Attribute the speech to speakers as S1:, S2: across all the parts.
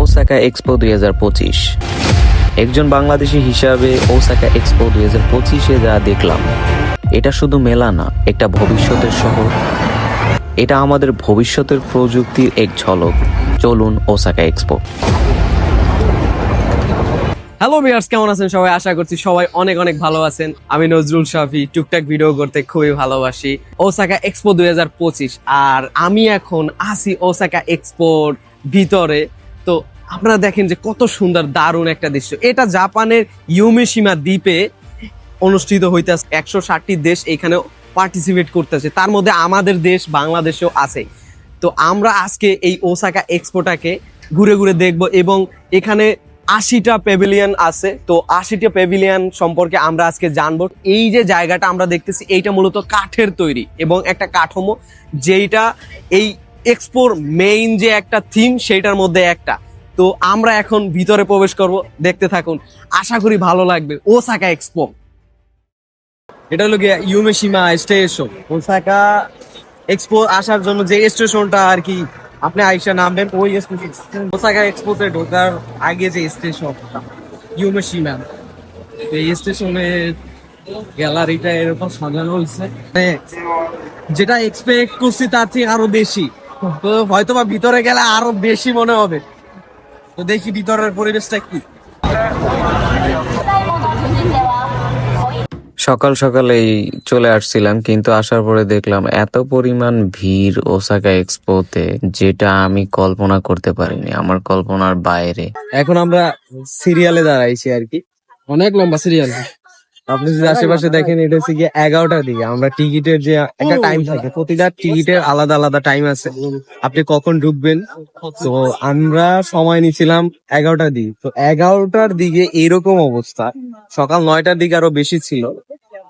S1: Osaka expo দুই হাজার পঁচিশ। একজন বাংলাদেশি হিসাবে ওসাকা এক্সপো দুই হাজার পঁচিশে যা দেখলাম, এটা শুধু মেলা না একটা ভবিষ্যতের শহর। এটা আমাদের ভবিষ্যতের প্রযুক্তির এক ঝলক। চলুন ওসাকা এক্সপো।
S2: হ্যালো ভিউয়ার্স কেমন আছেন সবাই? আশা করছি সবাই অনেক অনেক ভালো আছেন। আমি নজরুল শাফি, টুকটাক ভিডিও করতে খুবই ভালোবাসি। ওসাকা এক্সপো দুই হাজার পঁচিশ, আর আমি এখন আসি ওসাকা এক্সপোর ভিতরে। আপনারা দেখেন যে কত সুন্দর, দারুণ একটা দৃশ্য। এটা জাপানের ইউমেশিমা দ্বীপে অনুষ্ঠিত হইতেছে। একশো ষাটটি দেশ এখানে পার্টিসিপেট করতেছে। তার মধ্যে আমাদের দেশ বাংলাদেশেও আছে। তো আমরা আজকে এই ওসাকা এক্সপোটাকে ঘুরে ঘুরে দেখব এবং এখানে আশিটা প্যাভিলিয়ন আছে। তো আশিটা প্যাভিলিয়ন সম্পর্কে আমরা আজকে জানব। এই যে জায়গাটা আমরা দেখতেছি, এইটা মূলত কাঠের তৈরি এবং একটা কাঠামো যেইটা এই এক্সপোর মেইন যে একটা থিম সেইটার মধ্যে একটা। তো আমরা এখন ভিতরে প্রবেশ করব, দেখতে থাকুন। আশা করি ভালো লাগবে। Osaka expo. এটা হলো গিয়ে ইউমেশিমা স্টেশন। ওসাকা এক্সপো আসার জন্য যে স্টেশনটা আর কি আপনি আইসা নামবেন, ওই ওসাকা এক্সপোতে ঢোকার আগে যে স্টেশন, ইউমেশিমা। এই স্টেশনে গ্যালারিটা এরকম সাজানো হয়েছে। মানে যেটা এক্সপেক্ট করছি তার থেকে আরও বেশি। তো হয়তো বা ভিতরে গেলে আরও বেশি মনে হবে। তো দেখি ভিতরের পরিবেশটা কি।
S1: সকাল সকালেই চলে আসছিলাম কিন্তু আসার পরে দেখলাম এত পরিমাণ ভিড় ওসাকা এক্সপোতে যেটা আমি কল্পনা করতে পারিনি আমার কল্পনার বাইরে।
S2: এখন আমরা সিরিয়ালে দাঁড়াইছি আর কি। অনেক লম্বা সিরিয়াল। আপনি যদি আশেপাশে দেখেন এটা হচ্ছে গিয়ে এগারোটার দিকে। আমরা টিকিটের যে একটা টাইম থাকে প্রতিটা টিকিটের আলাদা আলাদা টাইম আছে। আপনি কখন ঢুকবেন? তো আমরা সময় নিছিলাম এগারোটার দিকে। তো এগারোটার দিকে এরকম অবস্থা। সকাল নয়টার দিকে আরও বেশি ছিল।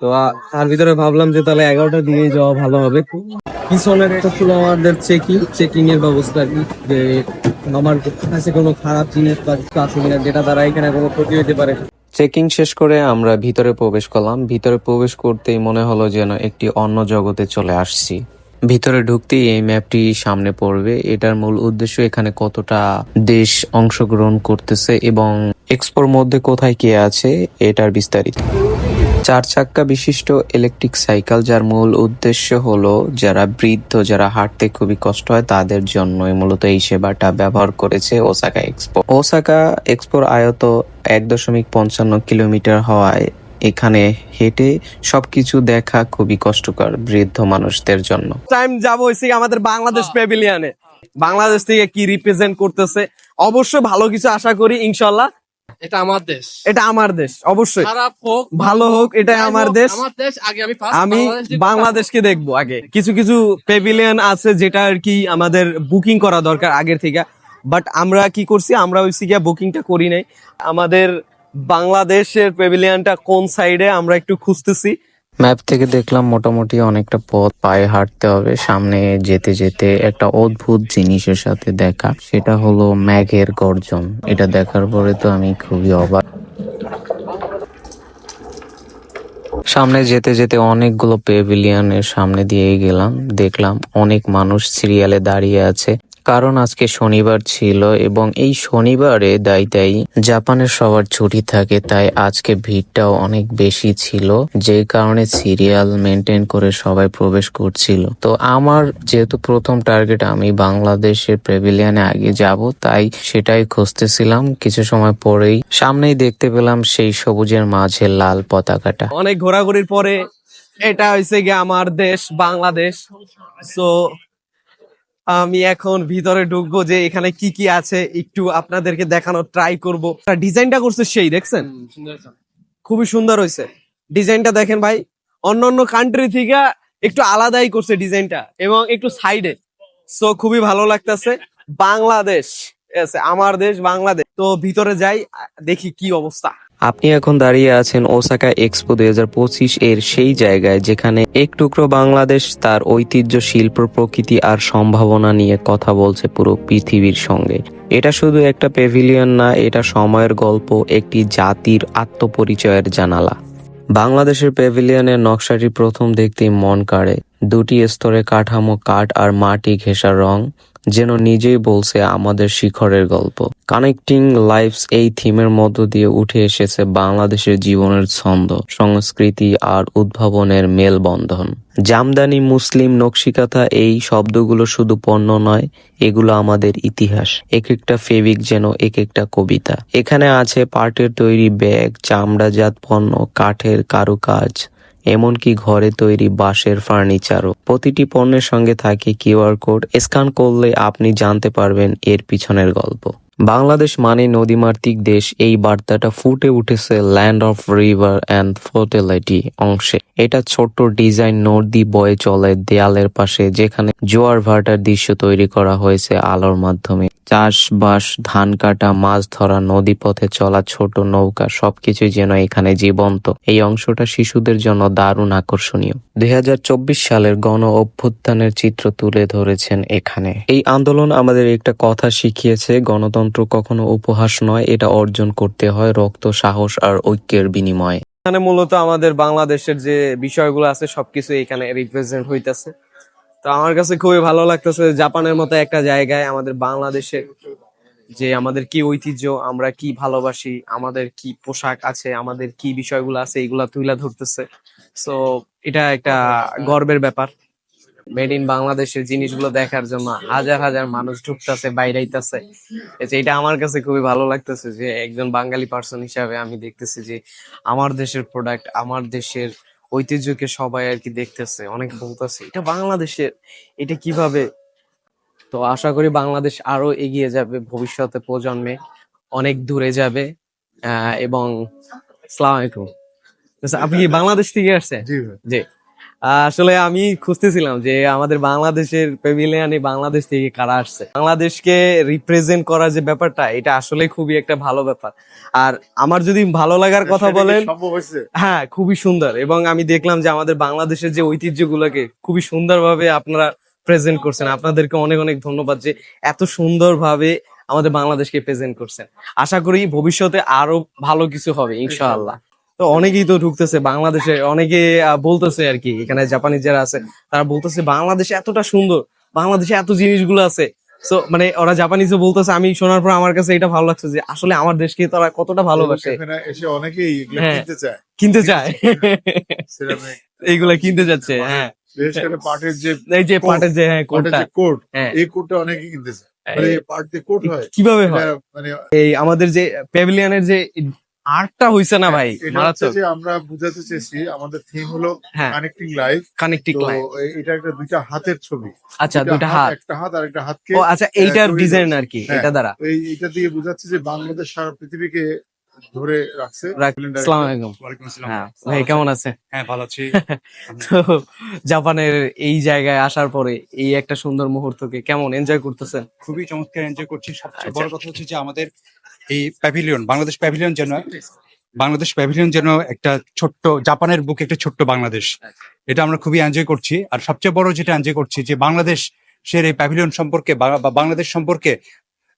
S2: তো তার ভিতরে ভাবলাম যে তাহলে এগারোটার দিকে যাওয়া ভালো হবে। পিছনের একটা ছিল আমাদের চেকিং চেকিং এর ব্যবস্থা কি যে আমার কাছে কোনো খারাপ জিনিস বা কিছু আছে কিনা যেটা দ্বারা এখানে কোনো ক্ষতি হতে পারে।
S1: চেকিং শেষ করে আমরা ভিতরে প্রবেশ করলাম। ভিতরে প্রবেশ করতেই মনে হলো যেন একটি অন্য জগতে চলে আসছি। ভিতরে ঢুকতেই এই ম্যাপটি সামনে পড়বে। এটার মূল উদ্দেশ্য এখানে কতটা দেশ অংশগ্রহণ করতেছে এবং এক্সপোর মধ্যে কোথায় কে আছে, এটার বিস্তারিত। চার চাক্কা বিশিষ্ট ইলেকট্রিক সাইকেল যার মূল উদ্দেশ্য হলো যারা বৃদ্ধ, যারা হাঁটতে খুবই কষ্ট হয়, তাদের জন্যই মূলত এই সেবাটা ব্যবহার করেছে ওসাকা এক্সপো ওসাকা এক্সপোর আয়ত এক দশমিক পঞ্চান্ন কিলোমিটার হওয়ায় এখানে হেঁটে সবকিছু দেখা খুবই কষ্টকর বৃদ্ধ মানুষদের জন্য।
S2: টাইম যাব হইছে আমাদের বাংলাদেশ প্যাভিলিয়নে বাংলাদেশ থেকে কি রিপ্রেজেন্ট করতেছে? অবশ্যই ভালো কিছু আশা করি ইনশাল্লাহ
S3: এটা আমার দেশ।
S2: এটা আমার দেশ অবশ্যই।
S3: খারাপ হোক
S2: ভালো হোক এটা আমার দেশ।
S3: আমার দেশ আগে আমি
S2: আমি বাংলাদেশকে দেখব আগে। কিছু কিছু পেভিলিয়ন আছে যেটা আর কি আমাদের বুকিং করা দরকার আগের থেকে। বাট আমরা কি করছি? আমরা ওই সিগা বুকিংটা করি নাই। আমাদের বাংলাদেশের প্যাভিলিয়নটা কোন সাইডে আমরা একটু খুঁজতেছি।
S1: ম্যাপ থেকে দেখলাম মোটামুটি অনেকটা পথ, পায়ে হাঁটতে হবে, সামনে যেতে যেতে একটা অদ্ভুত জিনিসের সাথে দেখা, সেটা হলো ম্যাঘের গর্জন। এটা দেখার পরে তো আমি খুবই অবাক। সামনে যেতে যেতে অনেকগুলো পেভিলিয়নের সামনে দিয়ে গেলাম, দেখলাম অনেক মানুষ সিরিয়ালে দাঁড়িয়ে আছে। কারণ আজকে শনিবার ছিল এবং এই শনিবারে দায় দায়ী জাপানের সবার ছুটি থাকে, তাই আজকে ভিড়টাও অনেক বেশি ছিল, যে কারণে সিরিয়াল মেনটেন করে সবাই প্রবেশ করছিল। তো আমার যেহেতু প্রথম টার্গেট, আমি বাংলাদেশের প্রেভিলিয়ানে আগে যাব, তাই সেটাই খুঁজতেছিলাম। কিছু সময় পরেই সামনেই দেখতে পেলাম সেই সবুজের মাঝে লাল পতাকাটা।
S2: অনেক ঘোরাঘুরির পরে এটা হয়েছে গিয়ে আমার দেশ, বাংলাদেশ। সো আমি এখন ভিতরে ঢুকবো যে এখানে কি কি আছে একটু আপনাদেরকে দেখানোর ট্রাই করব। ডিজাইনটা করছে সেই দেখছেন। খুবই সুন্দর হয়েছে। ডিজাইনটা দেখেন ভাই অন্য অন্য কান্ট্রি থেকে একটু আলাদাই করছে ডিজাইনটা এবং একটু সাইডে সো খুবই ভালো লাগতেছে। বাংলাদেশ আমার দেশ বাংলাদেশ। তো ভিতরে যাই দেখি কি অবস্থা।
S1: আপনি এখন দাঁড়িয়ে আছেন ওসাকা এক্সপো দুই হাজার পঁচিশ এর সেই জায়গায়, যেখানে এক টুকরো বাংলাদেশ তার ঐতিহ্য, শিল্প, প্রকৃতি আর সম্ভাবনা নিয়ে কথা বলছে পুরো পৃথিবীর সঙ্গে। এটা শুধু একটা প্যাভিলিয়ন না, এটা সময়ের গল্প, একটি জাতির আত্মপরিচয়ের জানালা। বাংলাদেশের প্যাভিলিয়নের নকশাটি প্রথম দেখতেই মন কাড়ে। দুটি স্তরে কাঠামো, কাঠ আর মাটি ঘেঁষা রং, যেন নিজেই বলছে আমাদের শিখরের গল্প। কানেক্টিং লাইফস এই থিমের মধ্য দিয়ে উঠে এসেছে বাংলাদেশের জীবনের ছন্দ, সংস্কৃতি আর উদ্ভাবনের মেলবন্ধন। জামদানি, মুসলিম, নকশিকাথা এই শব্দগুলো শুধু পণ্য নয়, এগুলো আমাদের ইতিহাস। এক একটা ফেবিক যেন এক একটা কবিতা। এখানে আছে পাটের তৈরি ব্যাগ, চামড়াজাত পণ্য, কাঠের কারুকাজ, এমনকি ঘরে তৈরি বাঁশের ফার্নিচারও। প্রতিটি পণ্যের সঙ্গে থাকে কিউআর কোড। স্ক্যান করলে আপনি জানতে পারবেন এর পিছনের গল্প। বাংলাদেশ মানে নদীমাতৃক দেশ, এই বার্তাটা ফুটে উঠেছে land of river and fertility অংশে। এটা ছোট্ট ডিজাইন নদী বয়ে চলে দেয়ালের পাশে, যেখানে জোয়ার ভাটার দৃশ্য তৈরি করা হয়েছে আলোর মাধ্যমে। চাষবাস, ধান কাটা, মাছ ধরা নদী পথে চলা, ছোট নৌকা, সবকিছুই যেন এখানে জীবন্ত। এই অংশটা শিশুদের জন্য দারুণ আকর্ষণীয়। দুই হাজার চব্বিশ সালের গণ অভ্যুত্থানের চিত্র তুলে ধরেছেন এখানে। এই আন্দোলন আমাদের একটা কথা শিখিয়েছে, গণতন্ত্র কখনো উপহাস নয়, এটা অর্জন করতে হয় রক্ত, সাহস আর ঐক্যের বিনিময়ে।
S2: এখানে মূলত আমাদের বাংলাদেশের যে বিষয়গুলো আছে, সবকিছু এখানে রিপ্রেজেন্ট হইতেছে। তো আমার কাছে খুবই ভালো লাগতেছে জাপানের মতো একটা জায়গায় আমাদের বাংলাদেশের যে আমাদের কি ঐতিহ্য, আমরা কি ভালোবাসি, আমাদের কি পোশাক আছে, আমাদের কি বিষয়গুলো আছে, এগুলা তুলে ধরতেছে। সো এটা একটা গর্বের ব্যাপার। মেড ইন বাংলাদেশের জিনিসগুলো দেখার জন্য হাজার হাজার মানুষ ঢুকতেছে বাইরাইতেছে। এটা আমার কাছে খুবই ভালো লাগতেছে যে একজন বাঙালি পার্সন হিসাবে আমি দেখতেছি যে আমার দেশের প্রোডাক্ট আমার দেশের ঐতিহ্যকে সবাই আর কি দেখতেছে অনেক বলতেছে এটা বাংলাদেশের এটা কীভাবে? তো আশা করি বাংলাদেশ আরও এগিয়ে যাবে ভবিষ্যতে প্রজন্মে অনেক দূরে যাবে আহ, এবং সালাম আলাইকুম। আচ্ছা, আপনি কি বাংলাদেশ থেকে আসছেন?
S4: জি।
S2: আসলে আমি খুঁজতেছিলাম যে আমাদের বাংলাদেশের প্যাভিলিয়নে বাংলাদেশ থেকে কারা আসছে। বাংলাদেশকে রিপ্রেজেন্ট করার যে ব্যাপারটা এটা আসলে খুবই একটা ভালো ব্যাপার। আর আমার যদি ভালো লাগার কথা বলেন হ্যাঁ খুবই সুন্দর। এবং আমি দেখলাম যে আমাদের বাংলাদেশের যে ঐতিহ্যগুলোকে খুবই সুন্দরভাবে আপনারা প্রেজেন্ট করছেন। আপনাদেরকে অনেক অনেক ধন্যবাদ যে এত সুন্দরভাবে আমাদের বাংলাদেশকে প্রেজেন্ট করছেন। আশা করি ভবিষ্যতে আরও ভালো কিছু হবে ইনশাআল্লাহ। তো অনেকেই তো ঢুকতেছে বাংলাদেশে অনেকে বলতেছে আর কি এখানে জাপানিজ যারা আছে তারা বলতেছে বাংলাদেশ এতটা সুন্দর বাংলাদেশে এত জিনিসগুলো আছে। সো মানে ওরা জাপানিজও বলতেছে আমি শোনার পর আমার কাছে এটা ভালো লাগছে যে আসলে আমার দেশকে তারা কতটা ভালোবাসে।
S4: এসে অনেকেই। কিনতে চায়।
S2: কিনতে চায়। এইগুলা কিনতে যাচ্ছে হ্যাঁ।
S4: বিশেষ করে পাটের যে
S2: এই যে পাটের যে হ্যাঁ কোটটা
S4: যে কোট এই কোটটা অনেকেই কিনতে চায়। মানে
S2: এই-
S4: পাট দিয়ে কোট
S2: কীভাবে হয়?
S4: মানে
S2: এই আমাদের যে প্যাভিলিয়নের যে আর্টটা হইছে না ভাই
S4: এটা হচ্ছে
S2: মারাত্মক।
S4: যে আমরা বুঝাতে চেয়েছি আমাদের থিম হলো
S2: হ্যাঁ
S4: কানেক্টিং লাইফ
S2: কানেক্টিং
S4: তো এটা একটা দুইটা হাতের ছবি।
S2: আচ্ছা দুইটা হাত
S4: একটা হাত আর একটা হাতকে
S2: ও আচ্ছা এইটার ডিজাইন আর কি
S4: হ্যাঁ।
S2: এটা দ্বারা।
S4: এই এটা দিয়ে বোঝাচ্ছে যে বাংলাদেশ সারা পৃথিবীকে ধরে রাখছে।
S2: আসসালামু আলাইকুম।
S5: ওয়ালাইকুম আসসালাম।
S2: হ্যাঁ ভাই কেমন আছে?
S5: হ্যাঁ ভালো আছি।
S2: তো জাপানের এই জায়গায় আসার পরে এই একটা সুন্দর মুহূর্তকে কেমন এনজয় করতেছেন?
S5: খুবই চমৎকার এনজয় করছি। সবচেয়ে
S2: আচ্ছা।
S5: বড় কথা হচ্ছে যে আমাদের এই প্যাভিলিয়ন বাংলাদেশ প্যাভিলিয়ন যেন বাংলাদেশ প্যাভিলিয়ন যেন একটা ছোট্ট জাপানের বুকে একটা ছোট্ট বাংলাদেশ। এটা আমরা খুবই এনজয় করছি। আর সবচেয়ে বড় যেটা এনজয় করছি যে বাংলাদেশ সের এই প্যাভিলিয়ন সম্পর্কে বা বাংলাদেশ সম্পর্কে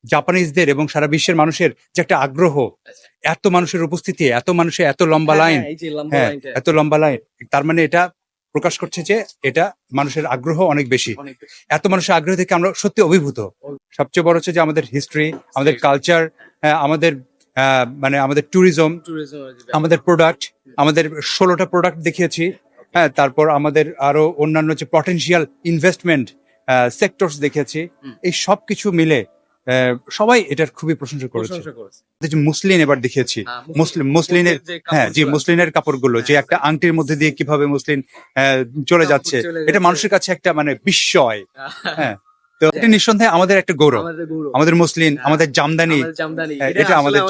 S5: জাপানিজদের এবং সারা বিশ্বের মানুষের যে একটা আগ্রহ এত মানুষের উপস্থিতি এত মানুষের এত লম্বা লাইন
S2: হ্যাঁ,
S5: হ্যাঁ
S2: লাইনটা
S5: এত লম্বা লাইন তার মানে এটা প্রকাশ করছে যে এটা মানুষের আগ্রহ অনেক বেশি। এত মানুষের আগ্রহ থেকে আমরা সত্যি অভিভূত। সবচেয়ে বড় হচ্ছে যে আমাদের হিস্ট্রি আমাদের কালচার আমাদের মানে আমাদের ট্যুরিজম আমাদের প্রোডাক্ট আমাদের ষোলোটা প্রোডাক্ট দেখিয়েছি। হ্যাঁ তারপর আমাদের আরও অন্যান্য যে পটেনশিয়াল ইনভেস্টমেন্ট সেক্টরস দেখিয়েছি।
S2: হুম।
S5: এই সব কিছু মিলে সবাই এটার খুবই প্রশংসা করেছে। যে মুসলিন এবার দেখিয়েছি
S2: হ্যাঁ,
S5: মুসলিম মুসলিনের হ্যাঁ জি মুসলিনের কাপড়গুলো যে একটা আংটির মধ্যে দিয়ে কীভাবে মুসলিন আহ, চলে যাচ্ছে এটা মানুষের কাছে একটা মানে বিস্ময়। হ্যাঁ। তো এটা নিঃসন্দেহে আমাদের একটা গৌরব।
S2: আমাদের
S5: মুসলিম
S2: হ্যাঁ,
S5: আমাদের জামদানি।
S2: আমাদের জামদানি।
S5: হ্যাঁ,
S2: এটা আমাদের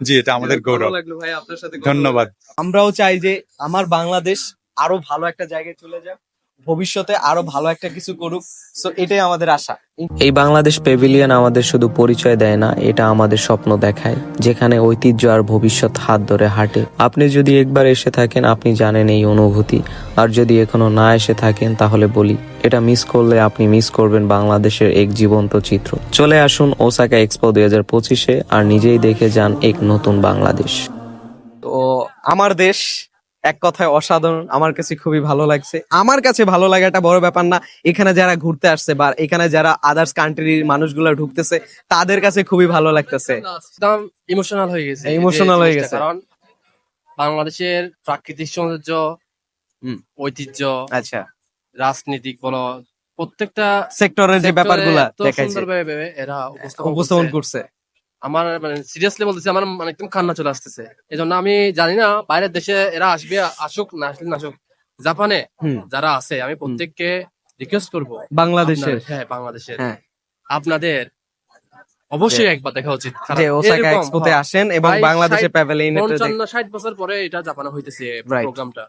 S5: জি এটা আমাদের গৌরব।
S2: লাগল ভাই আপনার সাথে কথা
S5: ধন্যবাদ।
S2: আমরাও চাই যে আমার বাংলাদেশ আরও ভালো একটা জায়গায় চলে যাক। ভবিষ্যতে আরও ভালো একটা কিছু করুক। সো এটাই আমাদের আশা।
S1: এই বাংলাদেশ প্যাভিলিয়ন আমাদের শুধু পরিচয় দেয় না এটা আমাদের স্বপ্ন দেখায় যেখানে ঐতিহ্য আর ভবিষ্যৎ হাত ধরে হাঁটে। আপনি যদি একবার এসে থাকেন আপনি জানেন এই অনুভূতি। আর যদি এখনও না এসে থাকেন তাহলে বলি এটা মিস করলে আপনি মিস করবেন বাংলাদেশের এক জীবন্ত চিত্র। চলে আসুন ওসাকা এক্সপো দুই হাজার পঁচিশে আর নিজেই দেখে যান এক নতুন বাংলাদেশ।
S2: তো আমার দেশ এক কথায় অসাধারণ আমার কাছে খুবই ভালো লাগছে আমার কাছে ভালো লাগাটা বড় ব্যাপার না এখানে যারা ঘুরতে আসছে বা এখানে যারা আদার্স কান্ট্রির মানুষগুলো ঢুকতেছে তাদের কাছে খুবই ভালো লাগতেছে
S3: একদম ইমোশনাল হয়ে গেছে
S2: ইমোশনাল হয়ে গেছে।
S3: কারণ বাংলাদেশের প্রাকৃতিক সৌন্দর্য। ঐতিহ্য
S2: আচ্ছা
S3: রাজনীতিক বলো প্রত্যেকটা
S2: সেক্টরের যে ব্যাপারগুলা দেখাইছে
S3: এরা উপস্থাপন করছে। আমার মানে সিরিয়াসলি বলতেছি আমার মানে একদম কান্না চলে আসতেছে। এই জন্য আমি জানি না বাইরের দেশে এরা আসবে আসুক না আসলে না আসুক জাপানে যারা আছে আমি প্রত্যেককে রিকোয়েস্ট করব।
S2: বাংলাদেশের।
S3: আপনার- হ্যাঁ বাংলাদেশের।
S2: হ্যাঁ।
S3: আপনাদের অবশ্যই একবার দেখা উচিত।
S2: যে ওসাকা এক্সপোতে
S3: হ্যাঁ,
S2: আসেন এবং
S3: ষাট-
S2: প্যাভিলিয়নে
S3: পঞ্চান্ন বছর পরে এটা জাপানে হইতেছে. প্রোগ্রামটা।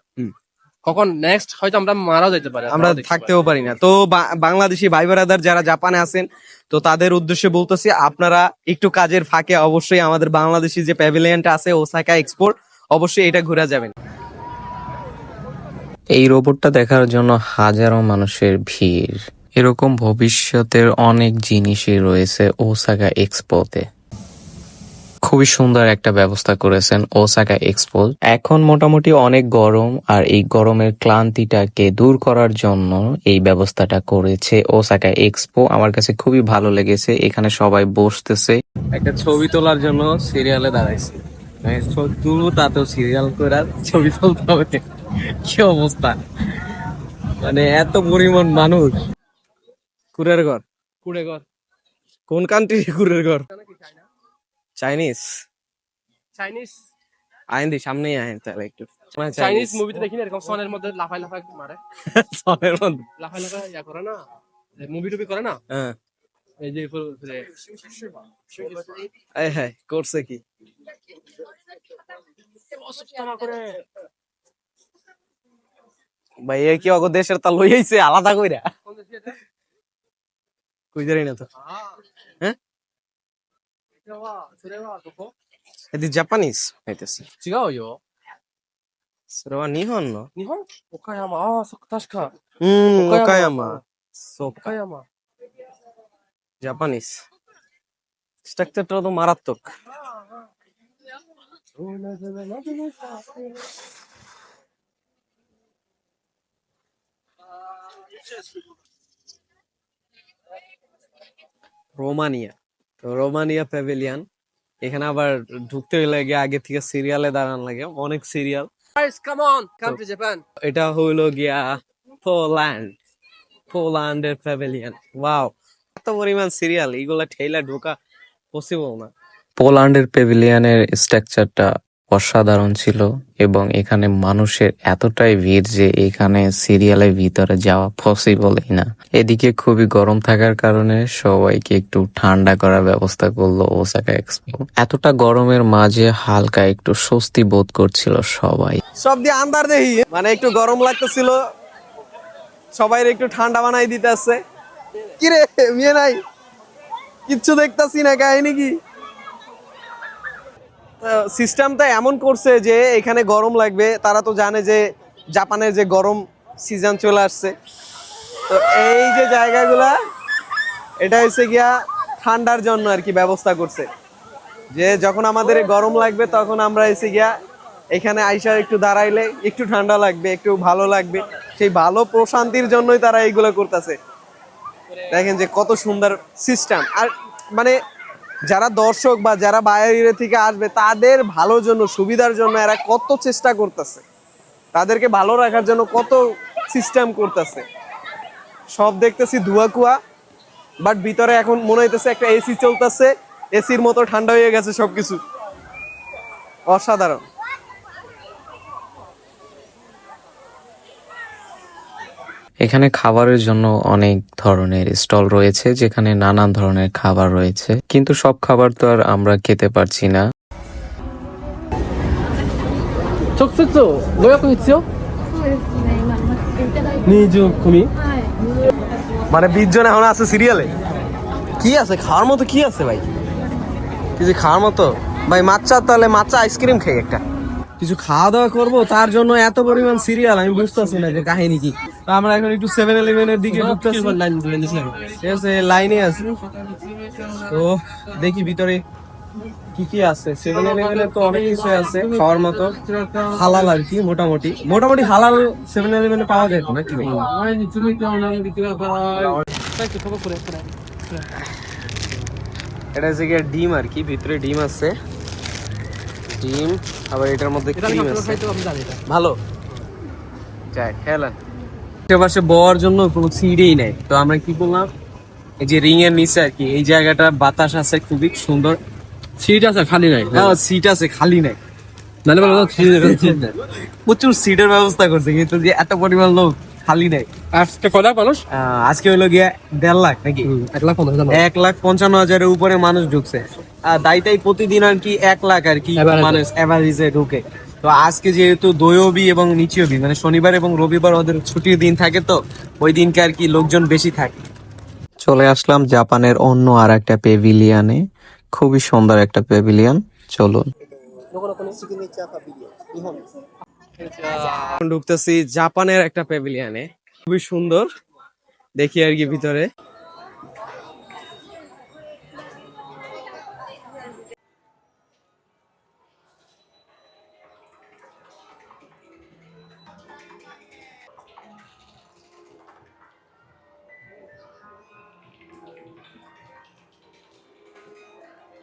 S3: কখন নেক্সট হয়তো আমরা মারাও যেতে পারি
S2: আমরা থাকতেও পারি। না। তো বা- বাংলাদেশি ভাই বেড়াদার যারা জাপানে আছেন তো তাদের উদ্দেশ্যে বলতেছি আপনারা একটু কাজের ফাঁকে অবশ্যই আমাদের বাংলাদেশি যে প্যাভিলিয়নটা আছে ওসাকা এক্সপোর অবশ্যই এটা ঘুরে যাবেন।
S1: এই রোবটটা দেখার জন্য হাজারো মানুষের ভিড়। এরকম ভবিষ্যতের অনেক জিনিসই রয়েছে ওসাকা এক্সপোতে খুবই সুন্দর একটা ব্যবস্থা করেছেন ওসাকা এক্সপো। এখন মোটামুটি অনেক গরম আর এই গরমের ক্লান্তিটাকে দূর করার জন্য এই ব্যবস্থাটা করেছে ওসাকা এক্সপো। আমার কাছে খুবই ভালো লেগেছে এখানে সবাই বসতেছে।
S2: একটা ছবি তোলার জন্য সিরিয়ালে দাঁড়াইছি। তাতেও সিরিয়াল করে ছবি তুলতে হবে। কি অবস্থা? মানে এত পরিমাণ মানুষ। কুরের ঘর।
S3: কুড়ে ঘর।
S2: কোন কান্ট্রি কুরের ঘর? চাইনিজ?
S3: চাইনিজ।
S2: আইন দি সামনেই আইন তাহলে একটু।
S3: চাইনিজ মুভিতে দেখি না এরকম সনের মধ্যে লাফাই লাফাই মারে।
S2: সনের মধ্যে?
S3: লাফাই লাফাই ইয়া করে না? মুভি টুবি করে না?
S2: হ্যাঁ।
S3: এই যে।
S2: এই হ্যাঁ করছে কি? ভাই এ কি অগো দেশের তা লই আইছে আলাদা কইরা? কই জানি না তো। それは、そ
S3: れはどこ？
S2: え、で、ジャパニーズ。えです。
S3: 違うよ。
S2: それは日本の？
S3: 日本？岡山。ああ、そっか、確か。
S2: うーん、
S3: 岡山。
S2: 岡山そう
S3: 岡か。山。
S2: ジャパニーズ。した。くてちょうどとマラットク。
S3: うん
S2: かマニア。তো রোমানিয়া প্যাভিলিয়ান। এখানে আবার ঢুকতে লাগে গিয়ে আগে থেকে সিরিয়ালে দাঁড়ান লাগে। অনেক serial
S3: guys come on! Come to
S2: এটা হইল গিয়া পোল্যান্ড পোল্যান্ডের প্যাভিলিয়ান ওয়াও এত পরিমাণ সিরিয়াল এগুলা ঠেলা ঢোকা পসিবল না।
S1: পোল্যান্ডের প্যাভিলিয়ানের স্ট্রাকচারটা অসাধারণ ছিল এবং এখানে মানুষের এতটাই ভিড় যে এখানে সিরিয়ালের ভিতরে যাওয়া পসিবলই না। এদিকে খুবই গরম থাকার কারণে সবাইকে একটু ঠান্ডা করার ব্যবস্থা করল ওসাকা এক্সপো। এতটা গরমের মাঝে হালকা একটু স্বস্তি বোধ করছিল সবাই।
S2: সব দিয়ে আন্দার দেখি মানে একটু গরম লাগতেছিল। সবাই একটু ঠান্ডা বানাই দিতে আসছে কিরে, মেয়ে নাই? কিচ্ছু দেখতাছি না, কাহিনী কি? সিস্টেমটা এমন করছে যে এখানে গরম লাগবে। তারা তো জানে যে জাপানের যে গরম সিজন চলে আসছে। তো এই যে জায়গাগুলা, এটা হচ্ছে গিয়া ঠান্ডার জন্য আর কি ব্যবস্থা করছে। যে যখন আমাদের গরম লাগবে, তখন আমরা এসে গিয়া এখানে আইসা একটু দাঁড়াইলে একটু ঠান্ডা লাগবে, একটু ভালো লাগবে। সেই ভালো প্রশান্তির জন্যই তারা এইগুলো করতেছে। দেখেন যে কত সুন্দর সিস্টেম আর মানে যারা দর্শক বা যারা বাইরে থেকে আসবে, তাদের ভালোর জন্য, সুবিধার জন্য এরা কত চেষ্টা করতেছে। তাদেরকে ভালো রাখার জন্য কত সিস্টেম করতেছে। সব দেখতেছি ধুয়া কুয়া বাট ভিতরে এখন মনে হইতেছে একটা এসি চলতেছে এসির মতো ঠান্ডা হয়ে গেছে সবকিছু। অসাধারণ।
S1: এখানে খাবারের জন্য অনেক ধরনের স্টল রয়েছে যেখানে নানান ধরনের খাবার রয়েছে। কিন্তু সব খাবার তো আর আমরা খেতে পারছি না।
S2: মানে বিশ এখন আছে সিরিয়ালে কি আছে? খাওয়ার মতো কি আছে ভাই? কিছু খাওয়ার মতো। ভাই মাছ চা তাহলে মাছ আইসক্রিম খাই একটা। কিছু খাওয়া দাওয়া করব, তার জন্য এত পরিমাণ সিরিয়াল আমি বুঝতেছি না যে কাহিনী কি। আমরা এখন একটু সেভেন ইলেভেনের দিকে ঠিক আছে লাইনে আছি। তো দেখি ভিতরে কি কি আছে। সেভেন ইলেভেনে তো অনেক কিছু আছে, খাওয়ার মতো। হালাল আর কি, মোটামুটি। মোটামুটি হালাল সেভেন ইলেভেনে পাওয়া যায় নাকি? এটা হচ্ছে ডিম আর কি, ভিতরে ডিম আছে। ডিম আবার এটার মধ্যে ক্রিম আছে। ভালো। যাই খেলাম আশেপাশে বওয়ার জন্য কোনো সিঁড়িই নেই। তো আমরা কি করলাম এই যে রিং এর নিচে আর কি এই জায়গাটা বাতাস আছে খুবই সুন্দর।
S3: সিট আছে খালি নাই।
S2: হ্যাঁ সিট আছে খালি নাই।
S3: নাহলে বলো
S2: প্রচুর সিটের ব্যবস্থা করছে কিন্তু যে এত পরিমাণ লোক। খালি নাই।
S3: আজকে কয়টা মানুষ?
S2: আজকে হলো গিয়ে দেড় লাখ নাকি?
S3: এক লাখ হাজার
S2: এক লাখ পঞ্চান্ন হাজারের উপরে মানুষ ঢুকছে। আর দায়িত্বাই প্রতিদিন আর কি এক লাখ আর কি মানুষ অ্যাভারেজে ঢুকে। তো আজকে যেহেতু দৈবী এবং নিচিয়বী মানে শনিবার এবং রবিবার ওদের ছুটির দিন থাকে তো ওই দিনকে আর কি লোকজন বেশি থাকে।
S1: চলে আসলাম জাপানের অন্য আর একটা পেভিলিয়ানে খুবই সুন্দর একটা পেভিলিয়ান চলুন।
S2: ঢুকতেছি জাপানের একটা প্যাভিলিয়নে খুবই সুন্দর। দেখি আর কি ভিতরে।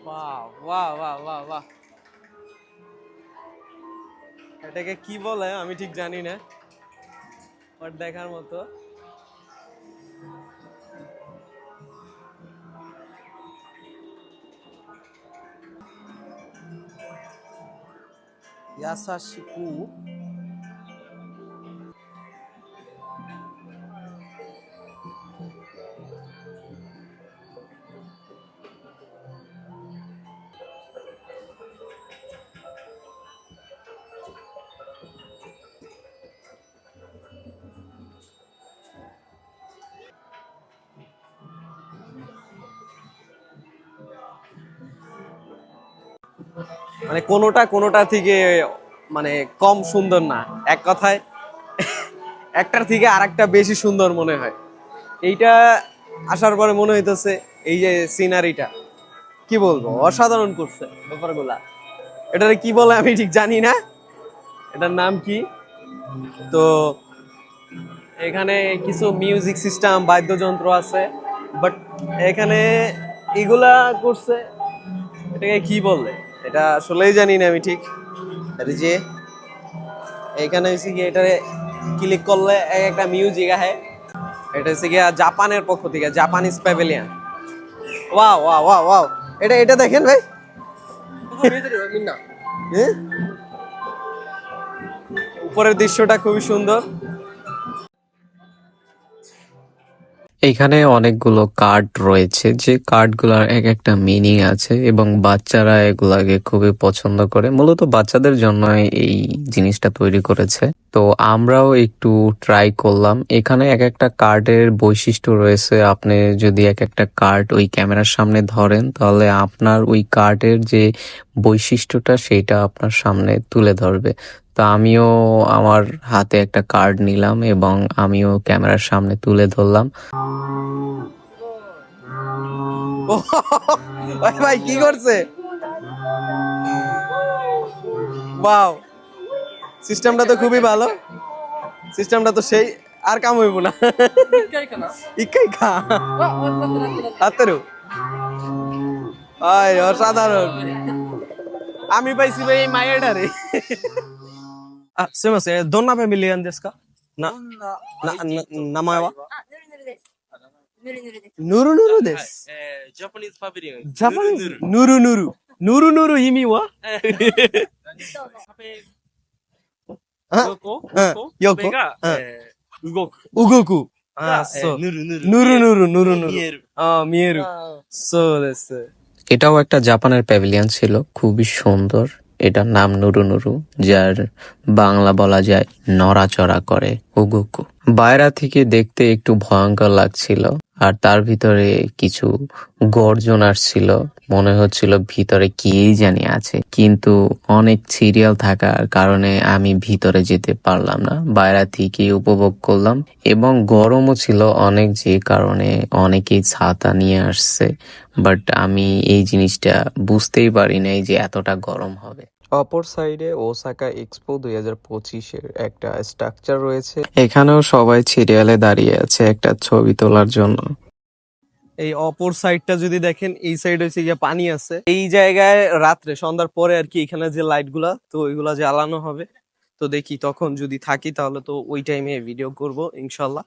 S2: বাহ বাহ বাহ বাহ বাহ এটাকে কি বলে আমি ঠিক জানি না বাট দেখার মতো। ইয়াসাশিকু মানে কোনোটা কোনোটা থেকে মানে কম সুন্দর না। এক কথায়, একটার থেকে আরেকটা বেশি সুন্দর মনে হয়। এইটা আসার পরে মনে হইতেছে এই যে সিনারিটা কি বলব? অসাধারণ করছে ব্যাপারগুলা। এটারে কি বলে আমি ঠিক জানি না। এটার নাম কি? তো এখানে কিছু মিউজিক সিস্টেম বাদ্যযন্ত্র আছে বাট এখানে এগুলা করছে, এটাকে কি বললে এটা আসলেই জানি না আমি ঠিক। আর যে এখানে হচ্ছে কি এটারে ক্লিক করলে একটা মিউজিক আহে। এটা হচ্ছে গিয়া জাপানের পক্ষ থেকে Japanese pavilion wow wow wow wow এটা এটা দেখেন ভাই। হ্যাঁ? উপরের দৃশ্যটা খুবই সুন্দর।
S1: এখানে অনেকগুলো কার্ড রয়েছে, যে কার্ডগুলোর এক একটা মিনিং আছে এবং বাচ্চারা এগুলাকে খুবই পছন্দ করে। মূলত বাচ্চাদের জন্য এই জিনিসটা তৈরি করেছে। তো আমরাও একটু ট্রাই করলাম। এখানে এক একটা কার্ডের বৈশিষ্ট্য রয়েছে। আপনি যদি এক একটা কার্ড ওই ক্যামেরার সামনে ধরেন, তাহলে আপনার ওই কার্ডের যে বৈশিষ্ট্যটা, সেটা আপনার সামনে তুলে ধরবে। তো আমিও আমার হাতে একটা কার্ড নিলাম এবং আমিও ক্যামেরার সামনে তুলে ধরলাম।
S2: ভাই কি করছে? ওয়াও সিস্টেমটা তো খুবই ভালো। সিস্টেমটা তো সেই, আর কাম হইব না। ইকাই খা। হাতেরু আয়, অসাধারণ। আমি পাইছি ভাই এই মায়েরটারে আ সেমাস দোন্না ফ্যামিলিয়ান দেশকা না না নামায়
S6: Ah,ぬるぬるです。ぬるぬるです。
S2: নুরু নুরু দেশ
S7: Japanese pavilion.
S2: Japanese Nuru Nuru Nuru Nuru ইমি ওয়া
S6: どうぞ。
S2: あ
S7: 横
S2: うん横
S7: これが、
S2: うん
S7: えー動く。
S2: 動くあ
S7: がえー
S2: そう
S7: ぬるぬる。
S2: ぬるぬるぬるぬる
S7: 見える。
S2: あ見えるそうです。
S1: এটাও একটা জাপানের প্যাভিলিয়ন ছিল খুবই সুন্দর এটার নাম নুরু নুরু, যার বাংলা বলা যায় নড়াচড়া করে, উগুকু। বাইরা থেকে দেখতে একটু ভয়ঙ্কর লাগছিল, আর তার ভিতরে কিছু গর্জন আসছিল। মনে হচ্ছিল ভিতরে কি জানি আছে। কিন্তু অনেক সিরিয়াল থাকার কারণে আমি ভিতরে যেতে পারলাম না। বাইরে থেকে উপভোগ করলাম এবং গরমও ছিল অনেক যে কারণে অনেকেই ছাতা নিয়ে আসছে। বাট আমি এই জিনিসটা বুঝতেই পারি নাই যে এতটা গরম হবে। অপর সাইডে ওসাকা এক্সপো দুই হাজার পঁচিশের একটা স্ট্রাকচার রয়েছে। এখানেও সবাই সিরিয়ালে দাঁড়িয়ে আছে একটা ছবি তোলার জন্য।
S2: এই অপর সাইডটা যদি দেখেন, এই সাইড হচ্ছে গিয়ে পানি আছে। এই জায়গায় রাত্রে, সন্ধ্যার পরে আর কি এখানে যে লাইটগুলা তো ওইগুলা জ্বালানো হবে। তো দেখি তখন যদি থাকি, তাহলে তো ওই টাইমে ভিডিও করব ইনশাল্লাহ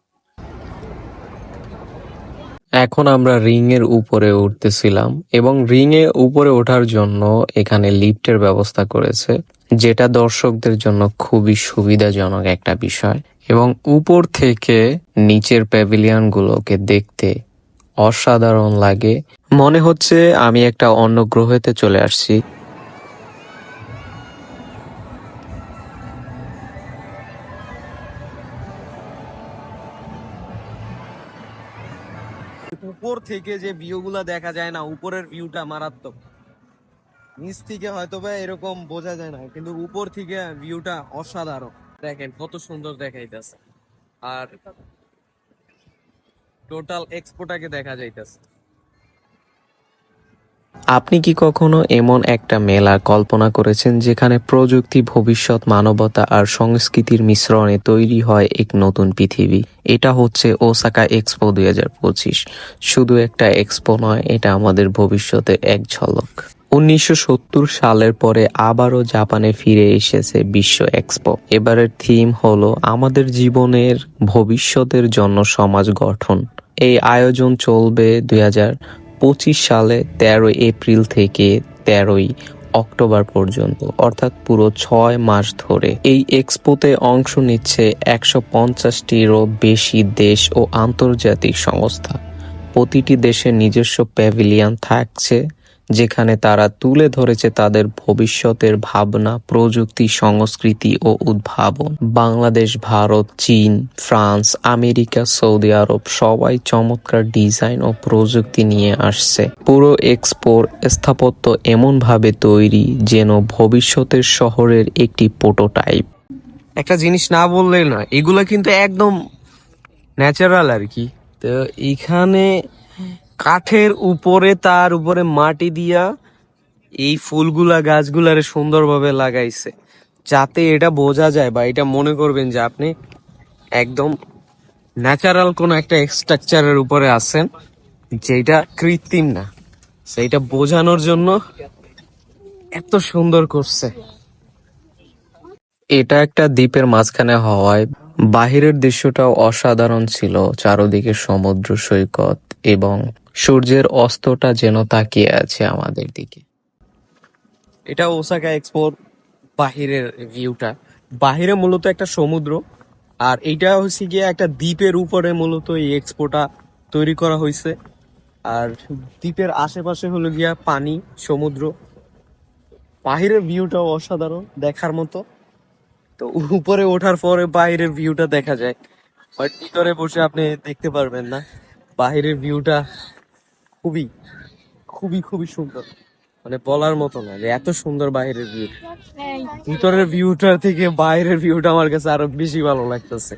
S1: এখন আমরা রিং এর উপরে উঠতেছিলাম, এবং রিং এ উপরে ওঠার জন্য এখানে লিফটের ব্যবস্থা করেছে, যেটা দর্শকদের জন্য খুবই সুবিধাজনক একটা বিষয়। এবং উপর থেকে নিচের প্যাভিলিয়ন গুলোকে দেখতে অসাধারণ লাগে। মনে হচ্ছে আমি একটা অন্য গ্রহেতে চলে আসছি।
S2: উপর থেকে যে ভিউ গুলা দেখা যায় না, উপরের ভিউটা মারাত্মক। নিচ থেকে হয়তো বা এরকম বোঝা যায় না, কিন্তু উপর থেকে ভিউটা অসাধারণ। দেখেন, কত সুন্দর দেখাইতেছে। আর টোটাল এক্সপোটাকে দেখা যাইতেছে।
S1: আপনি কি কখনো এমন একটা মেলা কল্পনা করেছেন যেখানে প্রযুক্তি, ভবিষ্যৎ, মানবতা আর সংস্কৃতির মিশ্রণে তৈরি হয় এক নতুন পৃথিবী? এটা হচ্ছে ওসাকা এক্সপো দুই হাজার পঁচিশ। শুধু একটা এক্সপো নয়, এটা আমাদের ভবিষ্যতে এক ঝলক। উনিশশো সত্তর সালের পরে আবারও জাপানে ফিরে এসেছে বিশ্ব এক্সপো। এবারের থিম হলো আমাদের জীবনের, ভবিষ্যতের জন্য সমাজ গঠন। এই আয়োজন চলবে দুই সালে তেরোই এপ্রিল থেকে তেরোই অক্টোবর পর্যন্ত, অর্থাৎ পুরো ছয় মাস ধরে। এই এক্সপোতে অংশ নিচ্ছে একশো পঞ্চাশটিরও বেশি দেশ ও আন্তর্জাতিক সংস্থা। প্রতিটি দেশের নিজস্ব প্যাভিলিয়ন থাকছে। যেখানে তারা তুলে ধরেছে তাদের ভবিষ্যতের ভাবনা, প্রযুক্তি, সংস্কৃতি ও উদ্ভাবন। বাংলাদেশ, ভারত, চীন, ফ্রান্স, আমেরিকা, সৌদি আরব সবাই চমৎকার ডিজাইন ও প্রযুক্তি নিয়ে আসছে। পুরো এক্সপোর স্থাপত্য এমনভাবে তৈরি যেন ভবিষ্যতের শহরের একটি প্রোটোটাইপ।
S2: একটা জিনিস না বললে না এগুলা কিন্তু একদম ন্যাচারাল আর কি। তো এখানে কাঠের উপরে, তার উপরে মাটি দিয়া এই ফুলগুলা গাছগুলারে সুন্দরভাবে লাগাইছে, যাতে এটা বোঝা যায় বা এটা মনে করবেন যে আপনি একদম ন্যাচারাল কোন একটা স্ট্রাকচারের উপরে আছেন, যেটা কৃত্রিম না। সেইটা বোঝানোর জন্য এত সুন্দর করছে।
S1: এটা একটা দ্বীপের মাঝখানে হওয়ায় বাহিরের দৃশ্যটাও অসাধারণ ছিল, চারদিকে সমুদ্র সৈকত এবং সূর্যের অস্তটা যেন তাকিয়ে আছে আমাদের দিকে।
S2: এটা ওসাকা এক্সপোর বাহিরের ভিউটা। বাহিরে মূলত একটা সমুদ্র, আর এইটা হচ্ছে গিয়ে একটা দ্বীপের উপরে মূলত এই এক্সপোটা তৈরি করা হয়েছে। আর দ্বীপের আশেপাশে হলো গিয়া পানি, সমুদ্র। বাহিরের ভিউটাও অসাধারণ দেখার মতো। তো উপরে ওঠার পরে বাইরের ভিউটা দেখা যায়। বাট ভিতরে বসে আপনি দেখতে পারবেন না। বাহিরের ভিউটা খুবই খুবই খুবই সুন্দর। মানে বলার মতো না যে এত সুন্দর বাইরের ভিউ ভিতরের ভিউটা থেকে বাইরের ভিউটা আমার কাছে আরও বেশি ভালো লাগতেছে।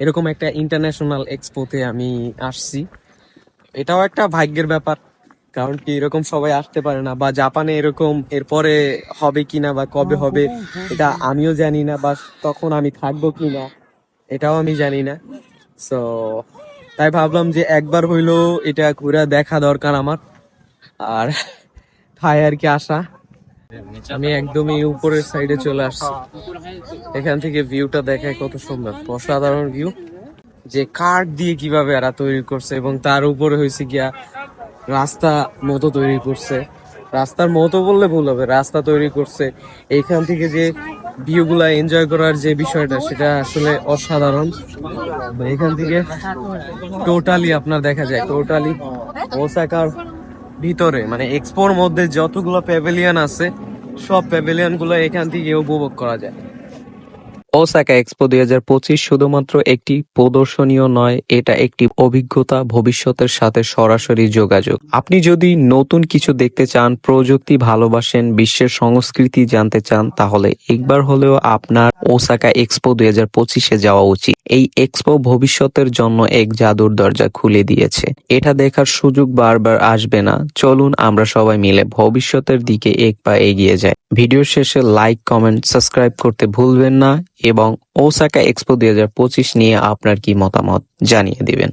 S2: এরকম একটা ইন্টারন্যাশনাল এক্সপোতে আমি আসছি। এটাও একটা ভাগ্যের ব্যাপার, কারণ কি এরকম সবাই আসতে পারে না, বা জাপানে এরকম এরপরে হবে কিনা বা কবে হবে, এটা আমিও জানি না, বা তখন আমি থাকব কিনা, এটাও আমি জানি না। সো তাই ভাবলাম যে একবার হইল এটা ঘুরে দেখা দরকার আমার। আর তাই আর কি আসা আমি একদমই উপরের সাইডে চলে আসছি। এখান থেকে ভিউটা দেখায় কত সুন্দর, অসাধারণ ভিউ যে কাঠ দিয়ে কীভাবে এরা তৈরি করছে এবং তার উপরে হয়েছে গিয়া রাস্তা মতো তৈরি করছে। রাস্তার মতো বললে ভুল হবে, রাস্তা তৈরি করছে। এইখান থেকে যে ভিউ গুলা এনজয় করার যে বিষয়টা, সেটা আসলে অসাধারণ। এখান থেকে টোটালি আপনার দেখা যায় টোটালি ওসাকার ভিতরে মানে এক্সপোর মধ্যে যতগুলো প্যাভেলিয়ান আছে, সব প্যাভেলিয়ানগুলো এখান থেকে উপভোগ করা যায়।
S1: ওসাকা এক্সপো দুই হাজার পঁচিশ শুধুমাত্র একটি প্রদর্শনীয় নয়, এটা একটি অভিজ্ঞতা, ভবিষ্যতের সাথে সরাসরি যোগাযোগ। আপনি যদি নতুন কিছু দেখতে চান, প্রযুক্তি ভালোবাসেন, বিশ্বের সংস্কৃতি জানতে চান, তাহলে একবার হলেও আপনার ওসাকা এক্সপো দুই যাওয়া উচিত। এই এক্সপো ভবিষ্যতের জন্য এক জাদুর দরজা খুলে দিয়েছে। এটা দেখার সুযোগ বারবার আসবে না। চলুন আমরা সবাই মিলে ভবিষ্যতের দিকে এক পা এগিয়ে যাই। ভিডিও শেষে লাইক কমেন্ট সাবস্ক্রাইব করতে ভুলবেন না এবং ওসাকা এক্সপো দুই হাজার পঁচিশ নিয়ে আপনার কি মতামত জানিয়ে দিবেন।